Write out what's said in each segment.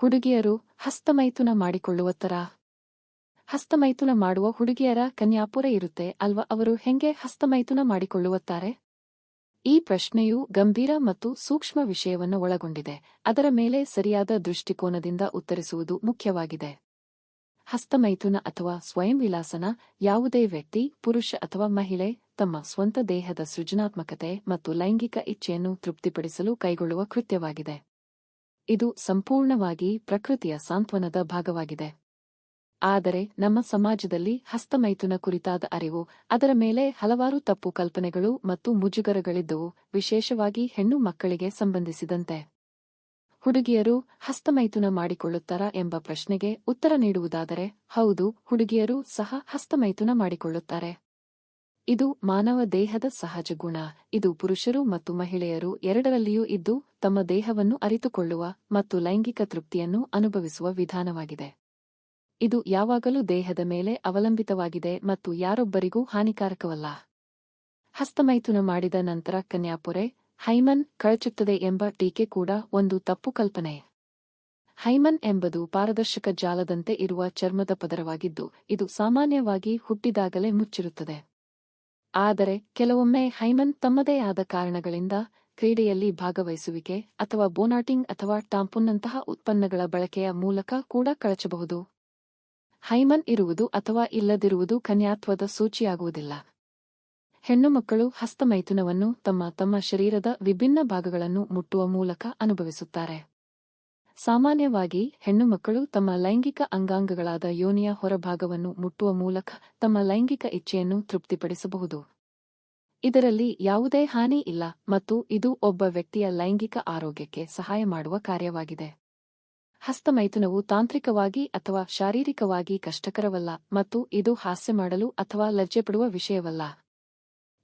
ಹುಡುಗಿಯರು ಹಸ್ತಮೈಥುನ ಮಾಡಿಕೊಳ್ಳುವತ್ತರ ಹಸ್ತಮೈಥುನ ಮಾಡುವ ಹುಡುಗಿಯರ ಕನ್ಯಾಪುರ ಇರುತ್ತೆ ಅಲ್ವಾ? ಅವರು ಹೆಂಗೆ ಹಸ್ತಮೈಥುನ ಮಾಡಿಕೊಳ್ಳುವತ್ತಾರೆ? ಈ ಪ್ರಶ್ನೆಯು ಗಂಭೀರ ಮತ್ತು ಸೂಕ್ಷ್ಮ ವಿಷಯವನ್ನು ಒಳಗೊಂಡಿದೆ. ಅದರ ಮೇಲೆ ಸರಿಯಾದ ದೃಷ್ಟಿಕೋನದಿಂದ ಉತ್ತರಿಸುವುದು ಮುಖ್ಯವಾಗಿದೆ. ಹಸ್ತಮೈಥುನ ಅಥವಾ ಸ್ವಯಂ ವಿಲಾಸನ ಯಾವುದೇ ವ್ಯಕ್ತಿ, ಪುರುಷ ಅಥವಾ ಮಹಿಳೆ, ತಮ್ಮ ಸ್ವಂತ ದೇಹದ ಸೃಜನಾತ್ಮಕತೆ ಮತ್ತು ಲೈಂಗಿಕ ಇಚ್ಛೆಯನ್ನು ತೃಪ್ತಿಪಡಿಸಲು ಕೈಗೊಳ್ಳುವ ಕೃತ್ಯವಾಗಿದೆ. ಇದು ಸಂಪೂರ್ಣವಾಗಿ ಪ್ರಕೃತಿಯ ಸಾಂತ್ವನದ ಭಾಗವಾಗಿದೆ. ಆದರೆ ನಮ್ಮ ಸಮಾಜದಲ್ಲಿ ಹಸ್ತಮೈಥುನ ಕುರಿತಾದ ಅರಿವು, ಅದರ ಮೇಲೆ ಹಲವಾರು ತಪ್ಪು ಕಲ್ಪನೆಗಳು ಮತ್ತು ಮುಜುಗರಗಳಿದ್ದವು, ವಿಶೇಷವಾಗಿ ಹೆಣ್ಣು ಮಕ್ಕಳಿಗೆ ಸಂಬಂಧಿಸಿದಂತೆ. ಹುಡುಗಿಯರು ಹಸ್ತಮೈಥುನ ಮಾಡಿಕೊಳ್ಳುತ್ತಾರಾ ಎಂಬ ಪ್ರಶ್ನೆಗೆ ಉತ್ತರ ನೀಡುವುದಾದರೆ, ಹೌದು, ಹುಡುಗಿಯರು ಸಹ ಹಸ್ತಮೈಥುನ ಮಾಡಿಕೊಳ್ಳುತ್ತಾರೆ. ಇದು ಮಾನವ ದೇಹದ ಸಹಜ ಗುಣ. ಇದು ಪುರುಷರು ಮತ್ತು ಮಹಿಳೆಯರು ಎರಡರಲ್ಲಿಯೂ ಇದ್ದು, ತಮ್ಮ ದೇಹವನ್ನು ಅರಿತುಕೊಳ್ಳುವ ಮತ್ತು ಲೈಂಗಿಕ ತೃಪ್ತಿಯನ್ನು ಅನುಭವಿಸುವ ವಿಧಾನವಾಗಿದೆ. ಇದು ಯಾವಾಗಲೂ ದೇಹದ ಮೇಲೆ ಅವಲಂಬಿತವಾಗಿದೆ ಮತ್ತು ಯಾರೊಬ್ಬರಿಗೂ ಹಾನಿಕಾರಕವಲ್ಲ. ಹಸ್ತಮೈಥುನ ಮಾಡಿದ ನಂತರ ಕನ್ಯಾಪೊರೆ, ಹೈಮನ್ ಕಳಚುತ್ತದೆ ಎಂಬ ಟೀಕೆ ಕೂಡ ಒಂದು ತಪ್ಪು ಕಲ್ಪನೆ. ಹೈಮನ್ ಎಂಬುದು ಪಾರದರ್ಶಕ ಜಾಲದಂತೆ ಇರುವ ಚರ್ಮದ ಪದರವಾಗಿದ್ದು, ಇದು ಸಾಮಾನ್ಯವಾಗಿ ಹುಟ್ಟಿದಾಗಲೇ ಮುಚ್ಚಿರುತ್ತದೆ. ಆದರೆ ಕೆಲವೊಮ್ಮೆ ಹೈಮನ್ ತಮ್ಮದೇ ಆದ ಕಾರಣಗಳಿಂದ ಕ್ರೀಡೆಯಲ್ಲಿ ಭಾಗವಹಿಸುವಿಕೆ ಅಥವಾ ಬೋನಾಟಿಂಗ್ ಅಥವಾ ಟಾಂಪುನ್ನಂತಹ ಉತ್ಪನ್ನಗಳ ಬಳಕೆಯ ಮೂಲಕ ಕೂಡ ಕಳಚಬಹುದು. ಹೈಮನ್ ಇರುವುದು ಅಥವಾ ಇಲ್ಲದಿರುವುದು ಕನ್ಯಾತ್ವದ ಸೂಚಿಯಾಗುವುದಿಲ್ಲ. ಹೆಣ್ಣು ಮಕ್ಕಳು ಹಸ್ತಮೈಥುನವನ್ನು ತಮ್ಮ ತಮ್ಮ ಶರೀರದ ವಿಭಿನ್ನ ಭಾಗಗಳನ್ನು ಮುಟ್ಟುವ ಮೂಲಕ ಅನುಭವಿಸುತ್ತಾರೆ. ಸಾಮಾನ್ಯವಾಗಿ ಹೆಣ್ಣುಮಕ್ಕಳು ತಮ್ಮ ಲೈಂಗಿಕ ಅಂಗಾಂಗಗಳಾದ ಯೋನಿಯ ಹೊರಭಾಗವನ್ನು ಮುಟ್ಟುವ ಮೂಲಕ ತಮ್ಮ ಲೈಂಗಿಕ ಇಚ್ಛೆಯನ್ನು ತೃಪ್ತಿಪಡಿಸಬಹುದು. ಇದರಲ್ಲಿ ಯಾವುದೇ ಹಾನಿ ಇಲ್ಲ ಮತ್ತು ಇದು ಒಬ್ಬ ವ್ಯಕ್ತಿಯ ಲೈಂಗಿಕ ಆರೋಗ್ಯಕ್ಕೆ ಸಹಾಯ ಮಾಡುವ ಕಾರ್ಯವಾಗಿದೆ. ಹಸ್ತಮೈಥುನವು ತಾಂತ್ರಿಕವಾಗಿ ಅಥವಾ ಶಾರೀರಿಕವಾಗಿ ಕಷ್ಟಕರವಲ್ಲ ಮತ್ತು ಇದು ಹಾಸ್ಯ ಮಾಡಲು ಅಥವಾ ಲಜ್ಜೆಪಡುವ ವಿಷಯವಲ್ಲ.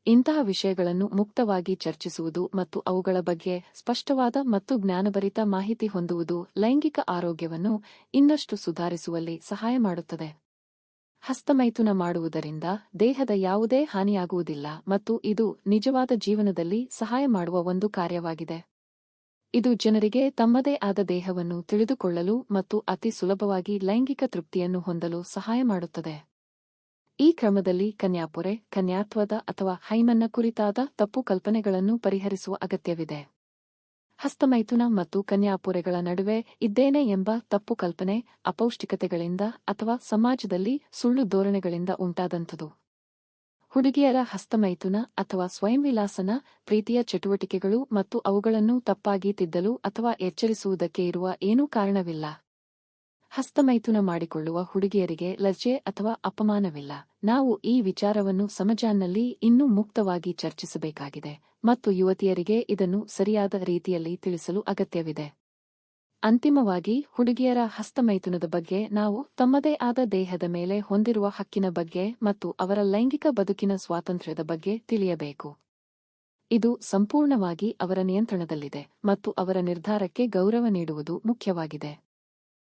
ಇಂತಹ ವಿಷಯಗಳನ್ನು ಮುಕ್ತವಾಗಿ ಚರ್ಚಿಸುವುದು ಮತ್ತು ಅವುಗಳ ಬಗ್ಗೆ ಸ್ಪಷ್ಟವಾದ ಮತ್ತು ಜ್ಞಾನಭರಿತ ಮಾಹಿತಿ ಹೊಂದುವುದು ಲೈಂಗಿಕ ಆರೋಗ್ಯವನ್ನು ಇನ್ನಷ್ಟು ಸುಧಾರಿಸುವಲ್ಲಿ ಸಹಾಯ ಮಾಡುತ್ತದೆ. ಹಸ್ತಮೈಥುನ ಮಾಡುವುದರಿಂದ ದೇಹದ ಯಾವುದೇ ಹಾನಿಯಾಗುವುದಿಲ್ಲ ಮತ್ತು ಇದು ನಿಜವಾದ ಜೀವನದಲ್ಲಿ ಸಹಾಯ ಮಾಡುವ ಒಂದು ಕಾರ್ಯವಾಗಿದೆ. ಇದು ಜನರಿಗೆ ತಮ್ಮದೇ ಆದ ದೇಹವನ್ನು ತಿಳಿದುಕೊಳ್ಳಲು ಮತ್ತು ಅತಿ ಸುಲಭವಾಗಿ ಲೈಂಗಿಕ ತೃಪ್ತಿಯನ್ನು ಹೊಂದಲು ಸಹಾಯ ಮಾಡುತ್ತದೆ. ಈ ಕ್ರಮದಲ್ಲಿ ಕನ್ಯಾಪೊರೆ, ಕನ್ಯಾತ್ವದ ಅಥವಾ ಹೈಮನ್ನ ಕುರಿತಾದ ತಪ್ಪು ಕಲ್ಪನೆಗಳನ್ನು ಪರಿಹರಿಸುವ ಅಗತ್ಯವಿದೆ. ಹಸ್ತಮೈಥುನ ಮತ್ತು ಕನ್ಯಾಪೊರೆಗಳ ನಡುವೆ ಇದ್ದೇನೆ ಎಂಬ ತಪ್ಪು ಕಲ್ಪನೆ ಅಪೌಷ್ಟಿಕತೆಗಳಿಂದ ಅಥವಾ ಸಮಾಜದಲ್ಲಿ ಸುಳ್ಳು ಧೋರಣೆಗಳಿಂದ ಉಂಟಾದಂಥದು. ಹುಡುಗಿಯರ ಹಸ್ತಮೈಥುನ ಅಥವಾ ಸ್ವಯಂ ವಿಲಾಸನ ಪ್ರೀತಿಯ ಚಟುವಟಿಕೆಗಳು ಮತ್ತು ಅವುಗಳನ್ನು ತಪ್ಪಾಗಿ ತಿದ್ದಲು ಅಥವಾ ಎಚ್ಚರಿಸುವುದಕ್ಕೆ ಇರುವ ಏನೂ ಕಾರಣವಿಲ್ಲ. ಹಸ್ತಮೈಥುನ ಮಾಡಿಕೊಳ್ಳುವ ಹುಡುಗಿಯರಿಗೆ ಲಜ್ಜೆ ಅಥವಾ ಅಪಮಾನವಿಲ್ಲ. ನಾವು ಈ ವಿಚಾರವನ್ನು ಸಮಜಾನ್ನಲ್ಲಿ ಇನ್ನೂ ಮುಕ್ತವಾಗಿ ಚರ್ಚಿಸಬೇಕಾಗಿದೆ ಮತ್ತು ಯುವತಿಯರಿಗೆ ಇದನ್ನು ಸರಿಯಾದ ರೀತಿಯಲ್ಲಿ ತಿಳಿಸಲು ಅಗತ್ಯವಿದೆ. ಅಂತಿಮವಾಗಿ, ಹುಡುಗಿಯರ ಹಸ್ತಮೈಥುನದ ಬಗ್ಗೆ ನಾವು ತಮ್ಮದೇ ಆದ ದೇಹದ ಮೇಲೆ ಹೊಂದಿರುವ ಹಕ್ಕಿನ ಬಗ್ಗೆ ಮತ್ತು ಅವರ ಲೈಂಗಿಕ ಬದುಕಿನ ಸ್ವಾತಂತ್ರ್ಯದ ಬಗ್ಗೆ ತಿಳಿಯಬೇಕು. ಇದು ಸಂಪೂರ್ಣವಾಗಿ ಅವರ ನಿಯಂತ್ರಣದಲ್ಲಿದೆ ಮತ್ತು ಅವರ ನಿರ್ಧಾರಕ್ಕೆ ಗೌರವ ನೀಡುವುದು ಮುಖ್ಯವಾಗಿದೆ.